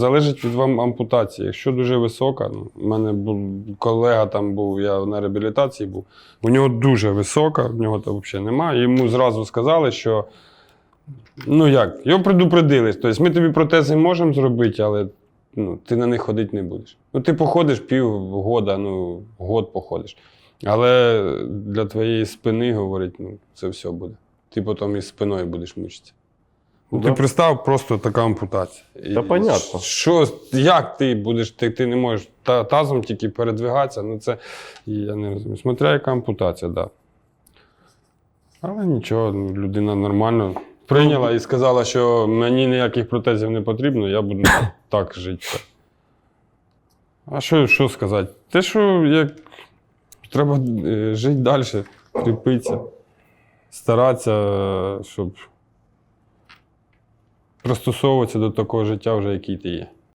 залежить від вам ампутації. Якщо дуже висока, ну, у мене був колега там був, я на реабілітації був. У нього дуже висока, в нього там взагалі немає. Йому зразу сказали, що ну як, його предупредили. Тобто ми тобі протези можемо зробити, але ну, ти на них ходити не будеш. Ну, ти походиш півгода, ну, год походиш. Але для твоєї спини, говорить, ну, це все буде. Ти потім із спиною будеш мучитися. Ну, Ти представ, просто така ампутація. І Та понятно. Що, як ти будеш, ти, ти не можеш та, тазом тільки передвигатися, ну це я не розумію. Смотря яка ампутація, так. Да. Але нічого, ну, людина нормально прийняла і сказала, що мені ніяких протезів не потрібно, я буду так жити. А що, що сказати? Те, що як треба е, жити далі, кріпитися, старатися, е, щоб пристосовуватися до такого життя, вже який ти є.